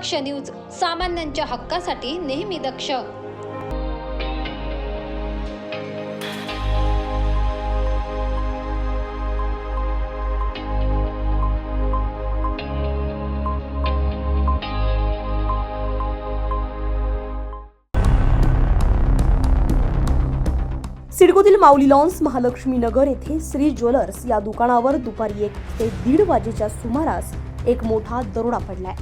दक्ष news सामान्यांच्या हक्कासाठी नेहमी दक्ष. सिडकोतील माऊली लॉन्स महालक्ष्मी नगर येथे श्री ज्वेलर्स या दुकानावर दुपारी एक ते दीड वाजेच्या सुमारास एक मोठा दरोडा पडलाय.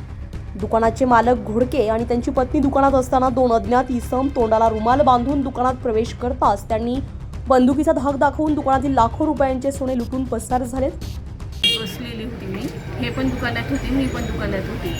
दुकानाचे मालक घोडके आणि त्यांची पत्नी दुकानात असताना दोन अज्ञात इसम तोंडाला रुमाल बांधून दुकानात प्रवेश करताच त्यांनी बंदुकीचा धाक दाखवून दुकानातील लाखो रुपयांचे सोने लुटून पसार झालेत. बसलेली होती मी. हे पण दुकानात होते मी पण दुकानात होती.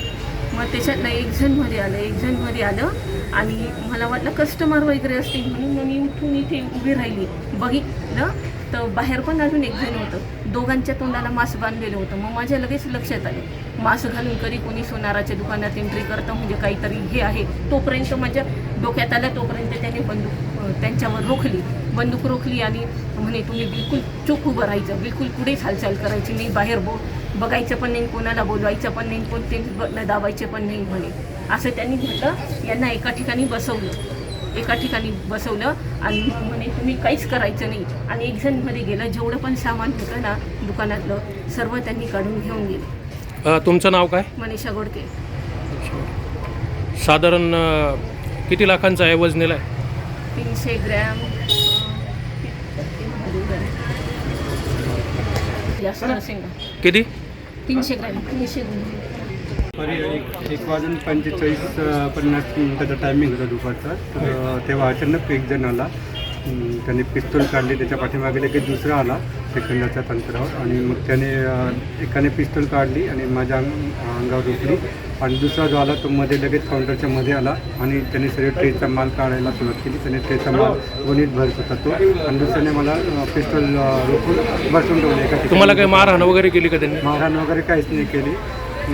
मग त्याच्यातनं एक जण घरी आलं एक जण घरी आलं आणि मला वाटलं कस्टमर वगैरे असतील म्हणून मग मी उठून इथे उभी राहिली. बघितलं तर बाहेर पण अजून एक जण होतं. दोघांच्या तोंडाला मास्क बांधलेलं होतं. मग माझ्या लगेच लक्षात आलं. मास्क घालून कधी कोणी सोनाराच्या दुकानात एंट्री करतं म्हणजे काहीतरी हे आहे. तोपर्यंत माझ्या डोक्यात आलं तोपर्यंत त्याने बंदूक त्यांच्यावर रोखली. बंदूक रोखली आणि म्हणे तुम्ही बिलकुल चोख उभं राहायचं बिलकुल कुठेच हालचाल करायची? नाही बाहेर बो बघायचं पण नाही कोणाला बोलवायचं पण नाही कोणते बटणं दाबायचे पण नाही म्हणे. असं त्यांनी म्हटलं यांना एका ठिकाणी बसवलं. एका ठिकाणी बसवलं आणि म्हणे तुम्ही काहीच करायचं नाही. आणि एक जण गेलं जेवढं पण सामान होतं ना दुकानातलं सर्व त्यांनी काढून घेऊन गेले. अ, तुमचं नाव काय? मनीषा गोडके साधारण अ, किती लाखांचा ऐवज नेलाय तीनशे ग्रॅम. किती? तीनशे ग्रॅम. तीनशे एक एक वाजून पंचेचाळीस अ, पन्नास मिनिटाचा टायमिंग होता दुपारचा. तर तेव्हा अचानक एक जण आला त्याने पिस्तूल काढली त्याच्या पाठीमागे लगेच दुसरा आला सेकंदाच्या अंतरावर आणि मग त्याने एकाने पिस्तूल काढली आणि माझ्या अंग- अंगावर रोखली आणि दुसरा जो आला तो मध्ये लगेच काउंटरच्या मध्ये आला आणि त्याने सगळे ट्रेचा माल काढायला सुरुवात केली. त्याने ट्रेचा माल गोणीत भरत होता तो. आणि दुसऱ्याने मला पिस्तूल रोखून बसून ठेवलं. एका. तुम्हाला काही मारहाण वगैरे केली का त्यांनी? मारहाण वगैरे काहीच नाही केली.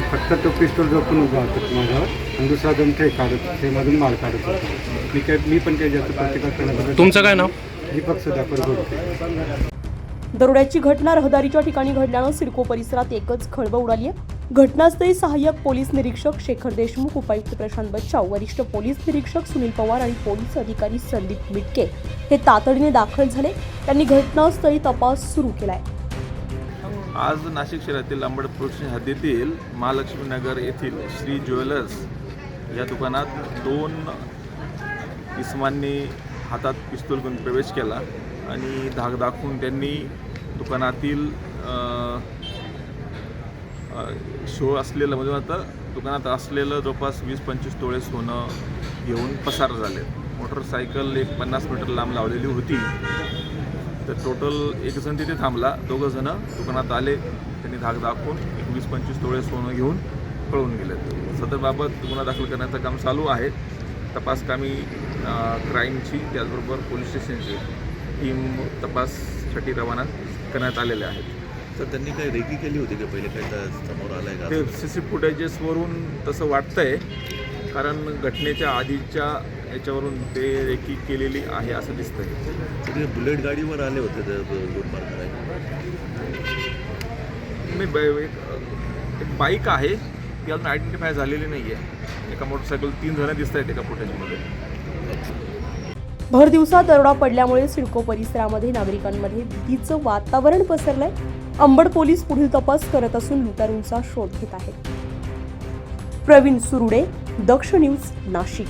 फक्त तो पिस्तूल रोखून उभा होता माझ्यावर आणि दुसरा जण ते काढत ते मधून माल काढत होता. मी काय मी पण काही जास्त प्रतिकार करण्याबद्दल तुमचं काय नाव? दीपक सुधाकर गोडके. दरोड्याची घटना रहदारीच्या ठिकाणी घडल्यानं सिडको परिसरात एकच खळबळ उडाली आहे. घटनास्थळी सहाय्यक पोलीस निरीक्षक शेखर देशमुख उपायुक्त प्रशांत बच्चाव वरिष्ठ पोलीस निरीक्षक सुनील पवार आणि पोलीस अधिकारी संदीप मिटके हे तातडीने दाखल झाले. त्यांनी घटनास्थळी तपास सुरू केलाय. आज नाशिक शहरातील लांबड पोलीस हद्दीतील महालक्ष्मी नगर येथील श्री ज्वेलर्स या दुकानात दोन इसमांनी हातात पिस्तूल घेऊन प्रवेश केला आणि धाक दाखवून त्यांनी दुकानातील शो असलेलं म्हणजे आता दुकानात असलेलं जवळपास वीस पंचवीस तोळे सोनं घेऊन पसार झाले. मोटरसायकल एक पन्नास मीटर लांब लावलेली होती. तर टोटल एक जण तिथे थांबला. दोघं जण दुकानात आले. त्यांनी धाक दाखवून एक वीस पंचवीस तोळे सोनं घेऊन पळून गेले सदरबाबत गुन्हा दाखल करण्याचं काम चालू आहे. तपास कामी अं, क्राईमची त्याचबरोबर पोलीस स्टेशनची टीम तपाससाठी रवाना करण्यात आलेल्या आहेत. तर त्यांनी काही रेकी केली होती का पहिले? काही त्या समोर आलंय का? ते सी सी फुटेजेसवरून तसं वाटतंय. कारण घटनेच्या आधीच्या याच्यावरून ते रेकी केलेली आहे असं दिसतंय. तुम्ही बुलेट गाडीवर आले होते ते लूटमार करायला मी एक बाईक आहे ती अजून आयडेंटिफाय झालेली नाही आहे एका मोटरसायकल तीन जण दिसत आहेत एका फुटेजमध्ये भर दिवसात दरोडा पडल्यामुळे सिडको परिसरामध्ये नागरिकांमध्ये भीतीचं वातावरण पसरलंय. अंबड पोलीस पुढील तपास करत असून लुटारूंचा शोध घेत आहेत. प्रवीण सुरुडे दक्ष न्यूज नाशिक.